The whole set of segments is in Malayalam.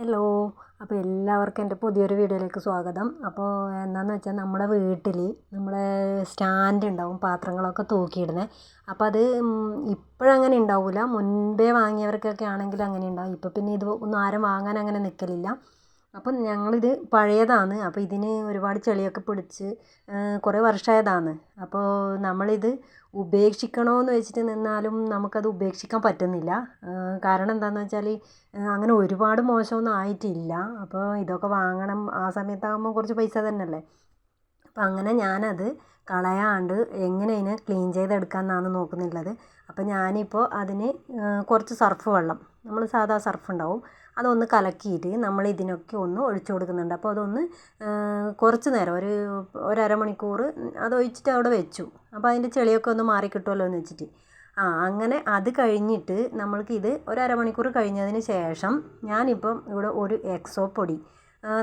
ഹലോ അപ്പോൾ എല്ലാവർക്കും എന്റെ പുതിയൊരു വീഡിയോയിലേക്ക് സ്വാഗതം. അപ്പോൾ എന്താണെന്ന് വെച്ചാൽ നമ്മുടെ വീട്ടിൽ നമ്മുടെ സ്റ്റാൻഡ് ഉണ്ടാവും പാത്രങ്ങളൊക്കെ തൂക്കിയിടുന്നത് അപ്പോൾ അത് ഇപ്പോഴങ്ങനെ ഉണ്ടാവില്ല മുൻപേ വാങ്ങിയവർക്കൊക്കെ ആണെങ്കിൽ അങ്ങനെ ഉണ്ടാവും. ഇപ്പോൾ പിന്നെ ഇത് ഒന്നും ആരും വാങ്ങാൻ അങ്ങനെ നിൽക്കലില്ല അപ്പം ഞങ്ങളിത് പഴയതാണ്. അപ്പോൾ ഇതിന് ഒരുപാട് ചെളിയൊക്കെ പിടിച്ച് കുറേ വർഷമായതാണ് അപ്പോൾ നമ്മളിത് ഉപേക്ഷിക്കണോ എന്ന് വെച്ചിട്ട് നിന്നാലും നമുക്കത് ഉപേക്ഷിക്കാൻ പറ്റുന്നില്ല. കാരണം എന്താണെന്ന് വെച്ചാൽ അങ്ങനെ ഒരുപാട് മോശമൊന്നും ആയിട്ടില്ല. അപ്പോൾ ഇതൊക്കെ വാങ്ങണം. ആ സമയത്താകുമ്പോൾ കുറച്ച് പൈസ തന്നെയല്ലേ? അപ്പം അങ്ങനെ ഞാനത് കളയാണ്ട് എങ്ങനെ അതിനെ ക്ലീൻ ചെയ്തെടുക്കാമെന്നാണ് നോക്കുന്നുള്ളത്. അപ്പം ഞാനിപ്പോൾ അതിന് കുറച്ച് സർഫ് വെള്ളം നമ്മൾ സാധാ സർഫ് ഉണ്ടാവും അതൊന്ന് കലക്കിയിട്ട് നമ്മൾ ഇതിനൊക്കെ ഒന്ന് ഒഴിച്ചു കൊടുക്കുന്നുണ്ട്. അപ്പോൾ അതൊന്ന് കുറച്ച് നേരം ഒരു ഒരമണിക്കൂർ അരമണിക്കൂർ അത് ഒഴിച്ചിട്ട് അവിടെ വെച്ചു. അപ്പോൾ അതിന്റെ ചെളിയൊക്കെ ഒന്ന് മാറി കിട്ടുമല്ലോ എന്ന് വെച്ചിട്ട്. ആ അങ്ങനെ അത് കഴിഞ്ഞിട്ട് നമ്മൾക്ക് ഇത് ഒരു കഴിഞ്ഞതിന് ശേഷം ഞാനിപ്പം ഇവിടെ ഒരു എക്സോ പൊടി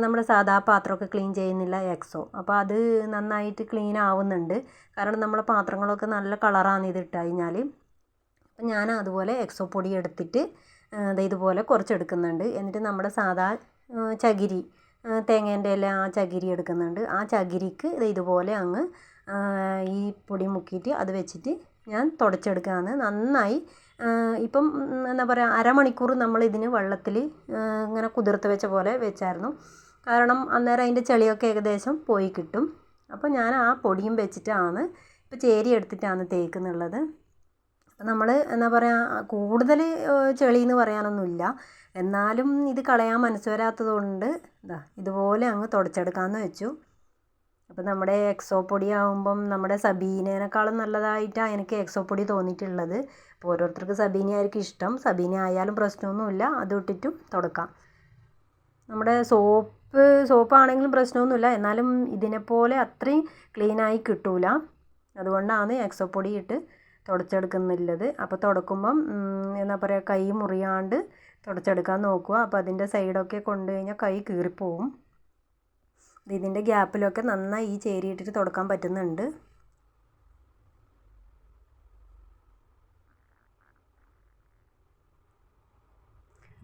നമ്മുടെ സാധാ പാത്രമൊക്കെ ക്ലീൻ ചെയ്യുന്നില്ല എക്സോ. അപ്പോൾ അത് നന്നായിട്ട് ക്ലീൻ ആവുന്നുണ്ട്. കാരണം നമ്മളെ പാത്രങ്ങളൊക്കെ നല്ല കളറാണ് ഇത് ഇട്ട് കഴിഞ്ഞാൽ അപ്പം ഞാൻ അതുപോലെ എക്സോ പൊടി എടുത്തിട്ട് ദേ ഇതുപോലെ കുറച്ചെടുക്കുന്നുണ്ട്. എന്നിട്ട് നമ്മുടെ സാധാ ചകിരി തേങ്ങേന്റെ എല്ലാം ആ ചകിരി എടുക്കുന്നുണ്ട്. ആ ചകിരിക്ക് ഇതുപോലെ അങ്ങ് ഈ പൊടി മുക്കിയിട്ട് അത് വെച്ചിട്ട് ഞാൻ തുടച്ചെടുക്കുകയാണ്. നന്നായി ഇപ്പം എന്താ പറയുക അരമണിക്കൂർ നമ്മൾ ഇതിന് വെള്ളത്തിൽ ഇങ്ങനെ കുതിർത്ത് വെച്ച പോലെ വെച്ചായിരുന്നു. കാരണം അന്നേരം അതിന്റെ ചെളിയൊക്കെ ഏകദേശം പോയി കിട്ടും. അപ്പോൾ ഞാൻ ആ പൊടിയും വെച്ചിട്ടാണ് ഇപ്പോൾ ചേരി എടുത്തിട്ടാണ് തേക്കുന്നുള്ളത്. നമ്മൾ എന്താ പറയുക കൂടുതൽ ചെളി എന്ന് പറയാനൊന്നുമില്ല. എന്നാലും ഇത് കളയാൻ മനസ്സ് വരാത്തത് കൊണ്ട് ഇതാ ഇതുപോലെ അങ്ങ് തുടച്ചെടുക്കാമെന്ന് വെച്ചു. അപ്പോൾ നമ്മുടെ എക്സോ പൊടി ആകുമ്പം നമ്മുടെ സബീനേനേക്കാളും നല്ലതായിട്ടാണ് എനിക്ക് എക്സോ പൊടി തോന്നിയിട്ടുള്ളത്. അപ്പോൾ ഓരോരുത്തർക്ക് സബീന ആയിരിക്കും ഇഷ്ടം. സബീന ആയാലും പ്രശ്നമൊന്നുമില്ല. അത് ഇട്ടിട്ടും തുടക്കാം. നമ്മുടെ സോപ്പ് സോപ്പാണെങ്കിലും പ്രശ്നമൊന്നുമില്ല. എന്നാലും ഇതിനെപ്പോലെ അത്രയും ക്ലീനായി കിട്ടൂല. അതുകൊണ്ടാണ് എക്സോ പൊടി ഇട്ട് തുടച്ചെടുക്കുന്നുള്ളത് അപ്പോൾ തുടക്കുമ്പം എന്താ പറയുക കൈ മുറിയാണ്ട് തുടച്ചെടുക്കാൻ നോക്കുക. അപ്പോൾ അതിന്റെ സൈഡൊക്കെ കൊണ്ടു കഴിഞ്ഞാൽ കൈ കീറിപ്പോവും. ഇതിന്റെ ഗ്യാപ്പിലൊക്കെ നന്നായി ഈ ചേരി ഇട്ടിട്ട് തുടക്കാൻ പറ്റുന്നുണ്ട്.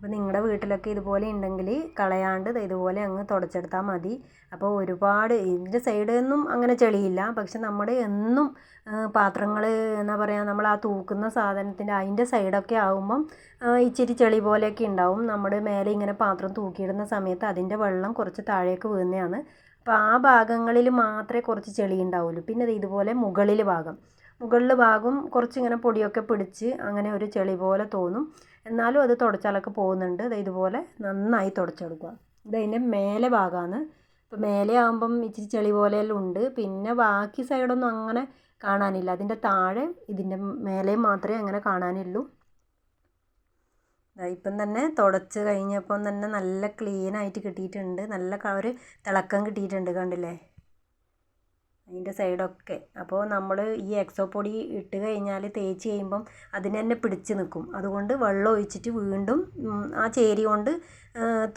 അപ്പോൾ നിങ്ങളുടെ വീട്ടിലൊക്കെ ഇതുപോലെ ഉണ്ടെങ്കിൽ കളയാണ്ട് ഇതുപോലെ അങ്ങ് തുടച്ചെടുത്താൽ മതി. അപ്പോൾ ഒരുപാട് ഇതിന്റെ സൈഡൊന്നും അങ്ങനെ ചെളിയില്ല. പക്ഷെ നമ്മുടെ എന്നും പാത്രങ്ങൾ എന്താ പറയുക നമ്മൾ ആ തൂക്കുന്ന സാധനത്തിന്റെ അതിന്റെ സൈഡൊക്കെ ആകുമ്പം ഇച്ചിരി ചെളി പോലെയൊക്കെ ഉണ്ടാവും നമ്മുടെ മേലെ ഇങ്ങനെ പാത്രം തൂക്കിയിടുന്ന സമയത്ത് അതിന്റെ വെള്ളം കുറച്ച് താഴേക്ക് വീഴുന്നതാണ് അപ്പോൾ ആ ഭാഗങ്ങളിൽ മാത്രമേ കുറച്ച് ചെളി ഉണ്ടാവുള്ളൂ പിന്നെ ഇതുപോലെ മുകളിൽ ഭാഗം. മുകളിൽ ഭാഗം കുറച്ചിങ്ങനെ പൊടിയൊക്കെ പിടിച്ച് അങ്ങനെ ഒരു ചെളി പോലെ തോന്നും. എന്നാലും അത് തുടച്ചാലൊക്കെ പോകുന്നുണ്ട്. ഇതുപോലെ നന്നായി തുടച്ചെടുക്കുക. ഇതതിന്റെ മേലെ ഭാഗമാണ്. ഇപ്പോൾ മേലെ ആകുമ്പം ഇച്ചിരി ചെളി പോലെയെല്ലാം ഉണ്ട്. പിന്നെ ബാക്കി സൈഡൊന്നും അങ്ങനെ കാണാനില്ല. അതിന്റെ താഴെ ഇതിന്റെ മേലെ മാത്രമേ അങ്ങനെ കാണാനുള്ളൂ ഇപ്പം തന്നെ തുടച്ച് കഴിഞ്ഞപ്പം തന്നെ നല്ല ക്ലീൻ ആയിട്ട് കിട്ടിയിട്ടുണ്ട്. നല്ല ഒരു തിളക്കം കിട്ടിയിട്ടുണ്ട് കണ്ടില്ലേ? അതിന്റെ സൈഡൊക്കെ. അപ്പോൾ നമ്മൾ ഈ എക്സോ പൊടി ഇട്ട് കഴിഞ്ഞാൽ തേച്ച് കഴിയുമ്പം അതിന് തന്നെ പിടിച്ച് നിൽക്കും അതുകൊണ്ട് വെള്ളം ഒഴിച്ചിട്ട് വീണ്ടും ആ ചേരി കൊണ്ട്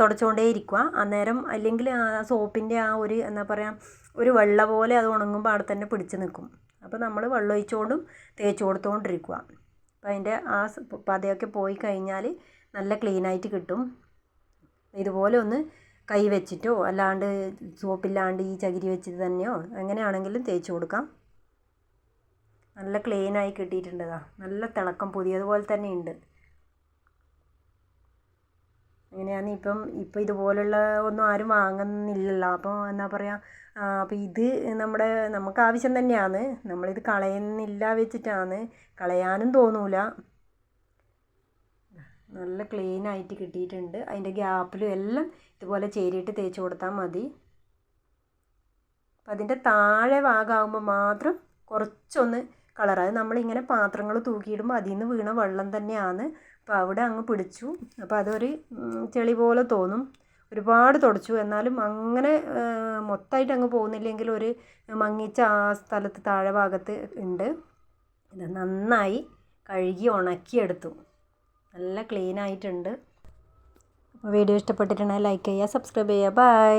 തുടച്ചുകൊണ്ടേ ഇരിക്കുക. അന്നേരം അല്ലെങ്കിൽ ആ സോപ്പിന്റെ ആ ഒരു എന്താ പറയുക ഒരു വെള്ള പോലെ അത് ഉണങ്ങുമ്പോൾ അവിടെ തന്നെ പിടിച്ച് നിൽക്കും അപ്പോൾ നമ്മൾ വെള്ളം ഒഴിച്ചുകൊണ്ടും തേച്ച് കൊടുത്തുകൊണ്ടിരിക്കുക അപ്പോൾ അതിന്റെ ആ പതയൊക്കെ പോയി കഴിഞ്ഞാൽ നല്ല ക്ലീനായിട്ട് കിട്ടും. ഇതുപോലെ ഒന്ന് കൈ വെച്ചിട്ടോ അല്ലാണ്ട് സോപ്പില്ലാണ്ട് ഈ ചകിരി വെച്ചിട്ട് തന്നെയോ എങ്ങനെയാണെങ്കിലും തേച്ച് കൊടുക്കാം. നല്ല ക്ലീനായി കിട്ടിയിട്ടുണ്ടതാ. നല്ല തിളക്കം പുതിയതുപോലെ തന്നെ ഉണ്ട്. അങ്ങനെയാണ് ഇപ്പം ഇപ്പം ഇതുപോലുള്ള ഒന്നും ആരും വാങ്ങുന്നില്ലല്ലോ. അപ്പോൾ എന്താ പറയുക അപ്പോൾ ഇത് നമ്മുടെ നമുക്ക് ആവശ്യം തന്നെയാണ്. നമ്മളിത് കളയുന്നില്ല വെച്ചിട്ടാണ്. കളയാനും തോന്നൂല. നല്ല ക്ലീൻ ആയിട്ട് കിട്ടിയിട്ടുണ്ട്. അതിന്റെ ഗ്യാപ്പിലും എല്ലാം ഇതുപോലെ ചേരിയിട്ട് തേച്ച് കൊടുത്താൽ മതി. അപ്പം അതിന്റെ താഴെ ഭാഗമാകുമ്പോൾ മാത്രം കുറച്ചൊന്ന് കളർ അത് നമ്മളിങ്ങനെ പാത്രങ്ങൾ തൂക്കിയിടുമ്പോൾ അതിൽ നിന്ന് വീണ വെള്ളം തന്നെയാണ്. അപ്പോൾ അവിടെ അങ്ങ് പിടിച്ചു. അപ്പോൾ അതൊരു ചെളി പോലെ തോന്നും. ഒരുപാട് തുടച്ചു. എന്നാലും അങ്ങനെ മൊത്തമായിട്ട് അങ്ങ് പോകുന്നില്ലെങ്കിൽ ഒരു മങ്ങിച്ച ആ സ്ഥലത്ത് താഴെ ഭാഗത്ത് ഉണ്ട്. ഇത് നന്നായി കഴുകി ഉണക്കിയെടുത്തു. നല്ല ക്ലീൻ ആയിട്ടുണ്ട്. വീഡിയോ ഇഷ്ടപ്പെട്ടിട്ടുണ്ടെങ്കിൽ ലൈക്ക് ചെയ്യുക സബ്സ്ക്രൈബ് ചെയ്യുക. ബൈ